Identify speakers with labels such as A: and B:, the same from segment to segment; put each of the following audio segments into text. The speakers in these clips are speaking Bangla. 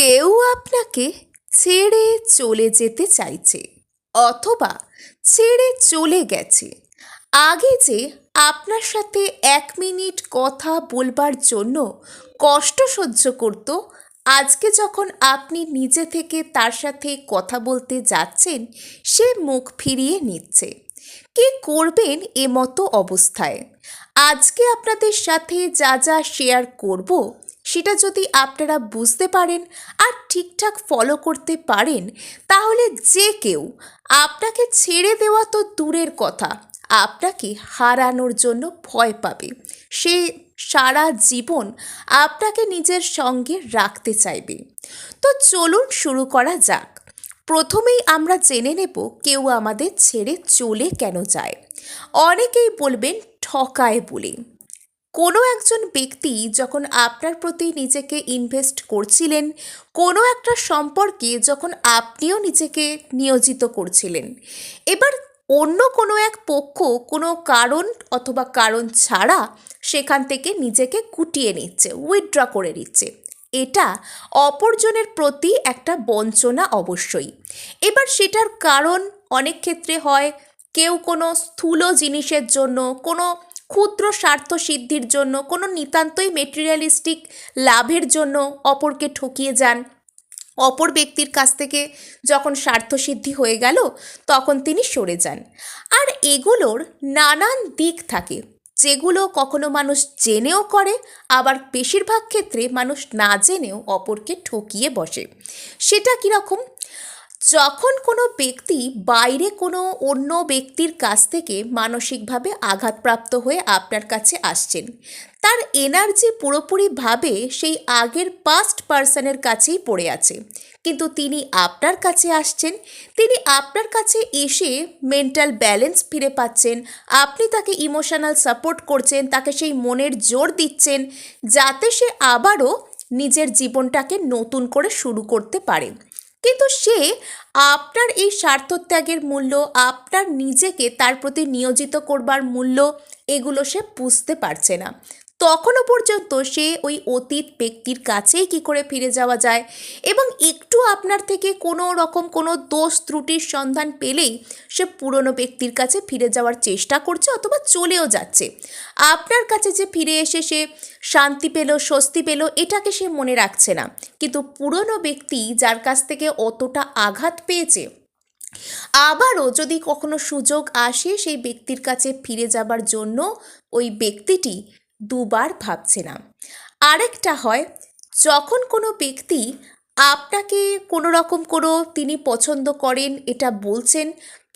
A: কেউ আপনাকে ছেড়ে চলে যেতে চাইছে অথবা ছেড়ে চলে গেছে। আগে যে আপনার সাথে এক মিনিট কথা বলবার জন্য কষ্ট সহ্য করত, আজকে যখন আপনি নিজে থেকে তার সাথে কথা বলতে যাচ্ছেন, সে মুখ ফিরিয়ে নিচ্ছে। কি করবেন এ মতো অবস্থায়? আজকে আপনাদের সাথে যা যা শেয়ার করব সেটা যদি আপনারা বুঝতে পারেন আর ঠিকঠাক ফলো করতে পারেন, তাহলে যে কেউ আপনাকে ছেড়ে দেওয়া তো দূরের কথা, আপনাকে হারানোর জন্য ভয় পাবে। সে সারা জীবন আপনাকে নিজের সঙ্গে রাখতে চাইবে। তো চলুন শুরু করা যাক। প্রথমেই আমরা জেনে নেব কেউ আমাদের ছেড়ে চলে কেন যায়। অনেকেই বলবেন ঠকায় বলে। কোনো একজন ব্যক্তি যখন আপনার প্রতি নিজেকে ইনভেস্ট করছিলেন, কোনো একটা সম্পর্কে যখন আপনিও নিজেকে নিয়োজিত করছিলেন, এবার অন্য কোনো এক পক্ষ কোনো কারণ অথবা কারণ ছাড়া সেখান থেকে নিজেকে কুটিয়ে নিচ্ছে উইথড্র করে নিচ্ছে। এটা অপরজনের প্রতি একটা বঞ্চনা অবশ্যই। এবার সেটার কারণ অনেক ক্ষেত্রে হয়, কেউ কোনো স্থূল জিনিসের জন্য, কোনো ক্ষুদ্র স্বার্থ সিদ্ধির জন্য, কোনো নিতান্তই মেটেরিয়ালিস্টিক লাভের জন্য অপরকে ঠকিয়ে যান। অপর ব্যক্তির কাছ থেকে যখন স্বার্থসিদ্ধি হয়ে গেল, তখন তিনি সরে যান। আর এগুলোর নানান দিক থাকে, যেগুলো কখনো মানুষ জেনেও করে, আবার বেশিরভাগ ক্ষেত্রে মানুষ না জেনেও অপরকে ঠকিয়ে বসে। সেটা কীরকম? যখন কোনো ব্যক্তি বাইরে কোনো অন্য ব্যক্তির কাছ থেকে মানসিকভাবে আঘাতপ্রাপ্ত হয়ে আপনার কাছে আসছেন, তার এনার্জি পুরোপুরিভাবে সেই আগের পাস্ট পার্সনের কাছেই পড়ে আছে। কিন্তু তিনি আপনার কাছে আসছেন, তিনি আপনার কাছে এসে মেন্টাল ব্যালেন্স ফিরে পাচ্ছেন, আপনি তাকে ইমোশনাল সাপোর্ট করছেন, তাকে সেই মনের জোর দিচ্ছেন, যাতে সে আবারও নিজের জীবনটাকে নতুন করে শুরু করতে পারে। কিন্তু সে আপনার এই স্বার্থত্যাগের মূল্য, আপনার নিজেকে তার প্রতি নিয়োজিত করবার মূল্য, এগুলো সে বুঝতে পারছে না। তখনও পর্যন্ত সে ওই অতীত ব্যক্তির কাছেই কি করে ফিরে যাওয়া যায়? এবং একটু আপনার থেকে কোনো রকম কোনো দোষ ত্রুটির সন্ধান পেলেই সে পুরনো ব্যক্তির কাছে ফিরে যাওয়ার চেষ্টা করছে অথবা চলেও যাচ্ছে। আপনার কাছে যে ফিরে এসে সে শান্তি পেল, স্বস্তি পেল, এটাকে সে মনে রাখছে না। কিন্তু পুরনো ব্যক্তি যার কাছ থেকে অতটা আঘাত পেয়েছে, আবারও যদি কখনো সুযোগ আসে সেই ব্যক্তির কাছে ফিরে যাবার জন্য, ওই ব্যক্তিটি দুবার ভাবছে না আরেকটা হয়, যখন কোনো ব্যক্তি আপনাকে কোনো রকম কোনো তিনি পছন্দ করেন, এটা বলছেন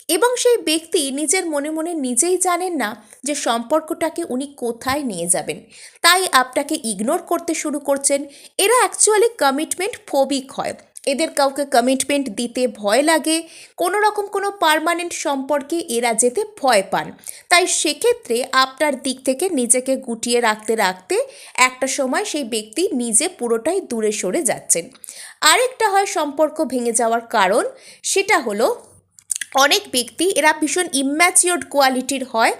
A: এবং সেই ব্যক্তি নিজের মনে মনে নিজেই জানেন না যে সম্পর্কটাকে উনি কোথায় নিয়ে যাবেন। তাই আপনাকে ইগনোর করতে শুরু করছেন। এরা অ্যাকচুয়ালি কমিটমেন্ট ফোবিক হয়। এদের কাউকে কমিটমেন্ট দিতে ভয় লাগে, কোনো রকম কোনো পারমানেন্ট সম্পর্কে এরা যেতে ভয় পান। তাই সেক্ষেত্রে আপনার দিক থেকে নিজেকে গুটিয়ে রাখতে রাখতে একটা সময় সেই ব্যক্তি নিজে পুরোটাই দূরে সরে যাচ্ছেন। আরেকটা হয় সম্পর্ক ভেঙে যাওয়ার কারণ, সেটা হলো অনেক ব্যক্তি এরা ভীষণ ইম্যাচিওর্ড কোয়ালিটির হয়,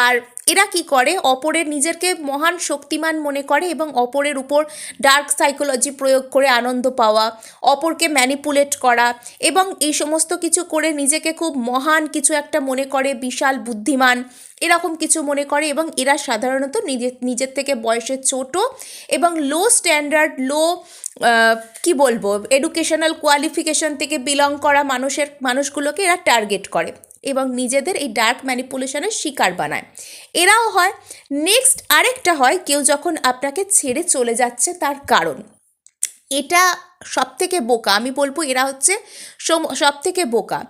A: আর এরা কি করে? অপরের নিজেরকে মহান শক্তিমান মনে করে এবং অপরের উপর ডার্ক সাইকোলজি প্রয়োগ করে আনন্দ পাওয়া, অপরকে ম্যানিপুলেট করা এবং এই সমস্ত কিছু করে নিজেকে খুব মহান কিছু একটা মনে করে, বিশাল বুদ্ধিমান এরকম কিছু মনে করে এবং এরা সাধারণত নিজের নিজের থেকে বয়সে ছোট এবং লো স্ট্যান্ডার্ড লো কি বলব? এডুকেশনাল কোয়ালিফিকেশন থেকে বিলং করা মানুষের, মানুষগুলোকে এরা টার্গেট করে। এবং নিজেদের এই ডার্ক ম্যানিপুলেশনের শিকার বানায়। এরাও হয় নেক্সট আরেকটা হয়, কেউ যখন আপনাকে ছেড়ে চলে যাচ্ছে তার কারণ। এটা সব থেকে বোকা, আমি বলব এরা হচ্ছে সব থেকে বোকা।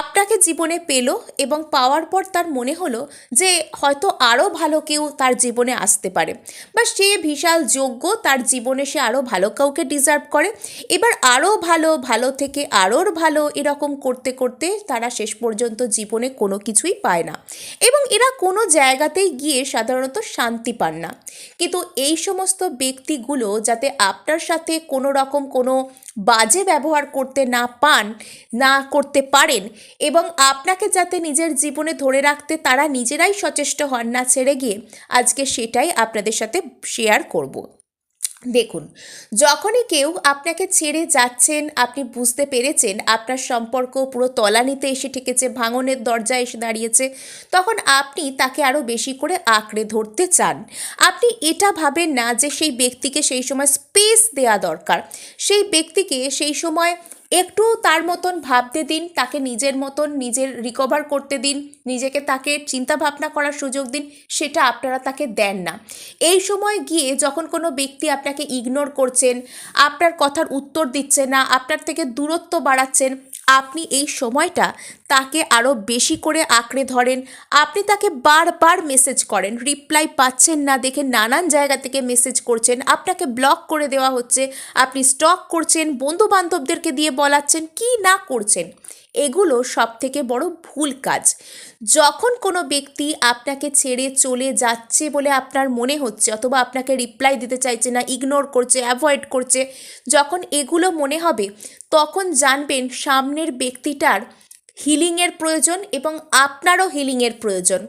A: আপনাকে জীবনে পেল এবং পাওয়ার পর তার মনে হলো যে হয়তো আরও ভালো কেউ তার জীবনে আসতে পারে। বা সে বিশাল যোগ্য, তার জীবনে সে আরও ভালো কাউকে ডিজার্ভ করে। এবার আরও ভালো ভালো থেকে আরও ভালো এরকম করতে করতে তারা শেষ পর্যন্ত জীবনে কোনো কিছুই পায় না। এবং এরা কোনো জায়গাতেই গিয়ে সাধারণত শান্তি পান না। কিন্তু এই সমস্ত ব্যক্তিগুলো যাতে আপনার সাথে কোনো রকম কোনো বাজে ব্যবহার করতে না পান, না করতে পারেন এবং আপনাকে যাতে নিজের জীবনে ধরে রাখতে তারা নিজেরাই সচেষ্ট হন, না ছেড়ে গিয়ে। আজকে সেটাই আপনাদের সাথে শেয়ার করব। দেখুন, যখনই কেউ আপনাকে ছেড়ে যাচ্ছেন, আপনি বুঝতে পেরেছেন আপনার সম্পর্ক পুরো তলানিতে এসে ঠেকেছে, ভাঙনের দরজায় এসে দাঁড়িয়েছে, তখন আপনি তাকে আরও বেশি করে আঁকড়ে ধরতে চান। আপনি এটা ভাবেন না যে সেই ব্যক্তিকে সেই সময় স্পেস দেয়া দরকার। সেই ব্যক্তিকে সেই সময় একটু তার মতন ভাবতে দিন, তাকে নিজের মতন নিজের রিকভার করতে দিন, নিজেকে তাকে চিন্তা ভাবনা করার সুযোগ দিন, সেটা আপনারা তাকে দেন না। এই সময় গিয়ে যখন কোনো ব্যক্তি আপনাকে ইগনোর করছেন, আপনার কথার উত্তর দিচ্ছে না, আপনার থেকে দূরত্ব বাড়াচ্ছেন, আপনি এই সময়টা তাকে আরও বেশি করে আঁকড়ে ধরেন। আপনি তাকে বারবার মেসেজ করেন রিপ্লাই পাচ্ছেন না দেখে নানান জায়গা থেকে মেসেজ করছেন, আপনাকে ব্লক করে দেওয়া হচ্ছে, আপনি স্টক করছেন বন্ধু বান্ধবদেরকে দিয়ে বলাচ্ছেন, কি না করছেন? এগুলো সব থেকে বড় ভুল কাজ। যখন কোনো ব্যক্তি আপনাকে ছেড়ে চলে যাচ্ছে বলে আপনার মনে হচ্ছে অথবা আপনাকে রিপ্লাই দিতে চাইছে না ইগনোর করছে অ্যাভয়েড করছে, যখন এগুলো মনে হবে, তখন জানবেন সামনের ব্যক্তিটার হিলিংয়ের প্রয়োজন এবং আপনারও হিলিংয়ের প্রয়োজন।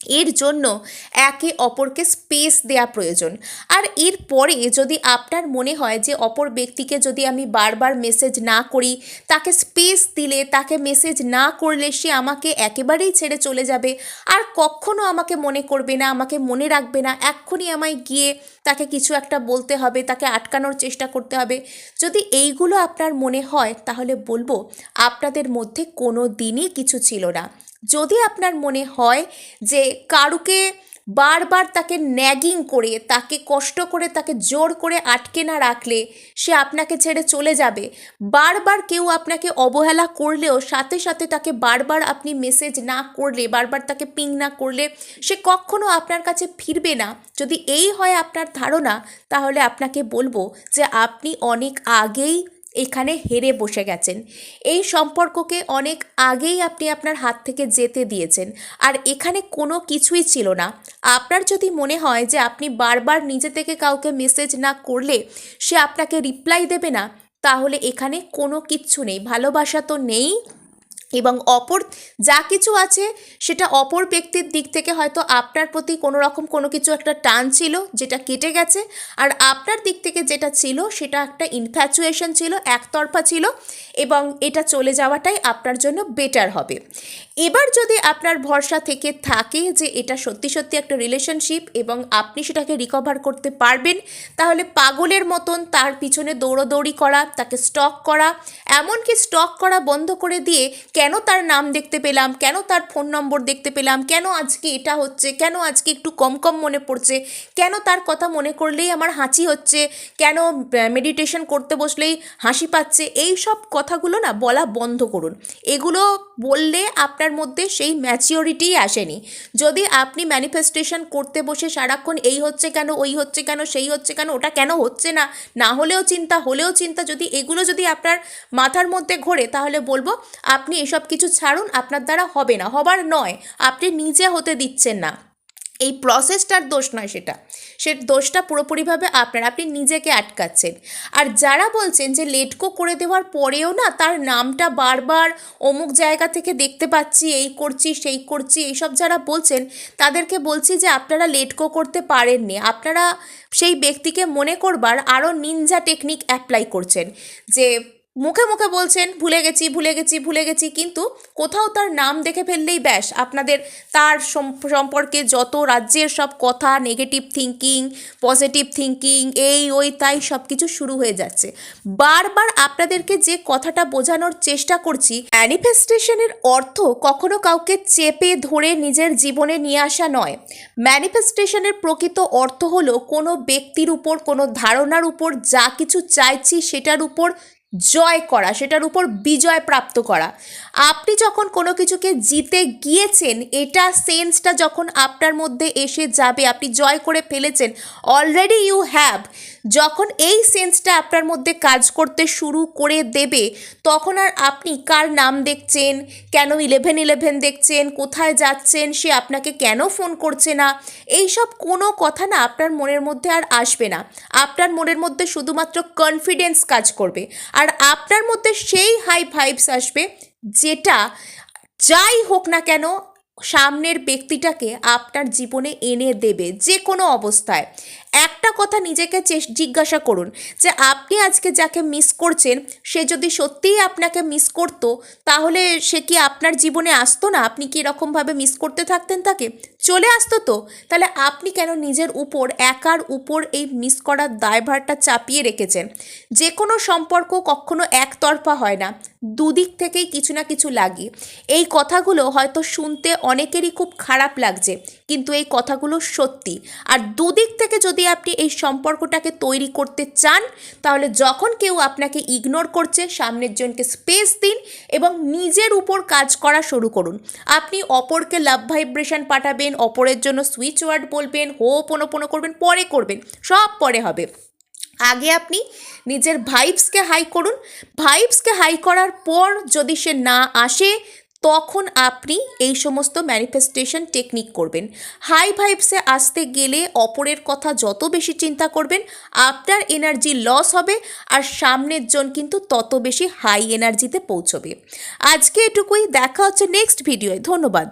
A: এর জন্য একে অপরকে স্পেস দেওয়া প্রয়োজন। আর এরপরে যদি আপনার মনে হয় যে অপর ব্যক্তিকে যদি আমি বারবার মেসেজ না করি, তাকে স্পেস দিলে, তাকে মেসেজ না করলে সে আমাকে একেবারেই ছেড়ে চলে যাবে। আর কখনো আমাকে মনে করবে না, আমাকে মনে রাখবে না, এক্ষুনি আমায় গিয়ে তাকে কিছু একটা বলতে হবে, তাকে আটকানোর চেষ্টা করতে হবে। যদি এইগুলো আপনার মনে হয়, তাহলে বলব, আপনাদের মধ্যে কোনো দিনই কিছু ছিল না। যদি আপনার মনে হয় যে কারুকে বারবার তাকে ন্যাগিং করে, তাকে কষ্ট করে, তাকে জোর করে আটকে না রাখলে সে আপনাকে ছেড়ে চলে যাবে। বারবার কেউ আপনাকে অবহেলা করলেও, সাথে সাথে তাকে বারবার আপনি মেসেজ না করলে, বারবার তাকে পিং না করলে সে কখনো আপনার কাছে ফিরবে না। যদি এই হয় আপনার ধারণা, তাহলে আপনাকে বলব যে আপনি অনেক আগেই এখানে হেরে বসে গেছেন। এই সম্পর্ককে অনেক আগেই আপনি আপনার হাত থেকে যেতে দিয়েছেন। আর এখানে কোনো কিছুই ছিল না। আপনার যদি মনে হয় যে আপনি বারবার নিজে থেকে কাউকে মেসেজ না করলে সে আপনাকে রিপ্লাই দেবে না, তাহলে এখানে কোনো কিচ্ছু নেই। ভালোবাসা তো নেই। এবং অপর যা কিছু আছে সেটা অপর ব্যক্তির দিক থেকে হয়তো আপনার প্রতি কোনো রকম কোনো কিছু একটা টান ছিল, যেটা কেটে গেছে। আর আপনার দিক থেকে যেটা ছিল সেটা একটা ইনফ্যাচুয়েশন ছিল, একতরফা ছিল এবং এটা চলে যাওয়াটাই আপনার জন্য বেটার হবে। এবার যদি আপনার ভরসা থেকে থাকে যে এটা সত্যি সত্যি একটা রিলেশনশিপ এবং আপনি সেটাকে রিকভার করতে পারবেন, তাহলে পাগলের মতন তার পিছনে দৌড়োদৌড়ি করা, তাকে স্টক করা, এমনকি স্টক করা বন্ধ করে দিয়ে কেন তার নাম দেখতে পেলাম? কেন তার ফোন নম্বর দেখতে পেলাম? কেন আজকে এটা হচ্ছে? কেন আজকে একটু কম কম মনে পড়ছে? কেন তার কথা মনে করলেই আমার হাঁচি হচ্ছে? কেন মেডিটেশন করতে বসলেই হাসি পাচ্ছে? এই সব কথাগুলো না বলা বন্ধ করুন। এগুলো বললে আপনার মধ্যে সেই ম্যাচিওরিটিই আসেনি। যদি আপনি ম্যানিফেস্টেশন করতে বসে সারাক্ষণ এই হচ্ছে কেন, ওই হচ্ছে কেন, সেই হচ্ছে কেন, ওটা কেন হচ্ছে না? না হলেও চিন্তা হলেও চিন্তা যদি এগুলো যদি আপনার মাথার মধ্যে ঘোরে, তাহলে বলব আপনি এসব কিছু ছাড়ুন, আপনার দ্বারা হবে না। হবার নয়, আপনি নিজে হতে দিচ্ছেন না। এই প্রসেসটার দোষ নয় সেটা। সে দোষটা পুরোপুরিভাবে আপনার, আপনি নিজেকে আটকাচ্ছেন। আর যারা বলছেন যে লেটকো করে দেওয়ার পরেও না, তার নামটা বারবার অমুক জায়গা থেকে দেখতে পাচ্ছি, এই করছি, সেই করছি, এইসব যারা বলছেন, তাদেরকে বলছি যে আপনারা লেটকো করতে পারেননি। আপনারা সেই ব্যক্তিকে মনে করবার আরও নিনজা টেকনিক অ্যাপ্লাই করছেন। যে মুখে মুখে বলছেন, ভুলে গেছি ভুলে গেছি ভুলে গেছি। কিন্তু কোথাও তার নাম দেখে ফেললেই ব্যাস, আপনাদের তার সম্পর্কে যত রাজ্যের সব কথা নেগেটিভ থিঙ্কিং পজিটিভ থিঙ্কিং এই, ওই, তাই সব কিছু শুরু হয়ে যাচ্ছে। বারবার আপনাদেরকে যে কথাটা বোঝানোর চেষ্টা করছি ম্যানিফেস্টেশনের অর্থ কখনো কাউকে চেপে ধরে নিজের জীবনে নিয়ে আসা নয়। ম্যানিফেস্টেশনের প্রকৃত অর্থ হলো কোনো ব্যক্তির উপর, কোনো ধারণার উপর যা কিছু চাইছি সেটার উপর জয় করা, সেটার উপর বিজয় প্রাপ্ত করা। আপনি যখন কোনো কিছুকে জিতে গিয়েছেন, এটা সেন্সটা যখন আপনার মধ্যে এসে যাবে, আপনি জয় করে ফেলেছেন অলরেডি ইউ হ্যাভ যখন এই সেন্সটা আপনার মধ্যে কাজ করতে শুরু করে দেবে, তখন আর আপনি কার নাম দেখছেন, কেন ইলেভেন ইলেভেন দেখছেন, কোথায় যাচ্ছেন, সে আপনাকে কেন ফোন করছে না, এইসব কোনো কথা না আপনার মনের মধ্যে আর আসবে না। আপনার মনের মধ্যে শুধুমাত্র কনফিডেন্স কাজ করবে। আর আপনার মধ্যে সেই হাই ভাইবস আসবে যেটা যাই হোক না কেন সামনের ব্যক্তিটাকে আপনার জীবনে এনে দেবে যে কোনো অবস্থায়। একটা কথা নিজেকে জিজ্ঞাসা করুন যে আপনি আজকে যাকে মিস করছেন, সে যদি সত্যিই আপনাকে মিস করতো, তাহলে সে কি আপনার জীবনে আসতো না? আপনি কি এরকমভাবে মিস করতে থাকতেন তাকে? চলে আসতো তো। তাহলে আপনি কেন নিজের উপর, একার উপর এই মিস করার দায়ভারটা চাপিয়ে রেখেছেন? যে কোনো সম্পর্ক কখনো একতরফা হয় না। দুদিক থেকেই কিছু না কিছু লাগে। এই কথাগুলো হয়তো শুনতে অনেকেরই খুব খারাপ লাগছে। কিন্তু এই কথাগুলো সত্যি। আর দুদিক থেকে যদি আপনি এই সম্পর্কটাকে তৈরি করতে চান, তাহলে যখন কেউ আপনাকে ইগনোর করছে, সামনের জনকে স্পেস দিন এবং নিজের উপর কাজ করা শুরু করুন। আপনি অপরকে লাভ ভাইব্রেশন পাঠাবেন, অপরের জন্য সুইচ ওয়ার্ড বলবেন হো পোনো করবেন, পরে করবেন, সব পরে হবে। আগে আপনি নিজের ভাইবসকে হাই করুন। ভাইবসকে হাই করার পর যদি সে না আসে তখন আপনি এই সমস্ত ম্যানিফেস্টেশন টেকনিক করবেন। হাই ভাইবসে আসতে গেলে অপরের কথা যত বেশি চিন্তা করবেন, আপনার এনার্জি লস হবে আর সামনের জন কিন্তু তত বেশি হাই এনার্জিতে পৌঁছবে। আজকে এটুকুই, দেখা হচ্ছে নেক্সট ভিডিওয় ধন্যবাদ।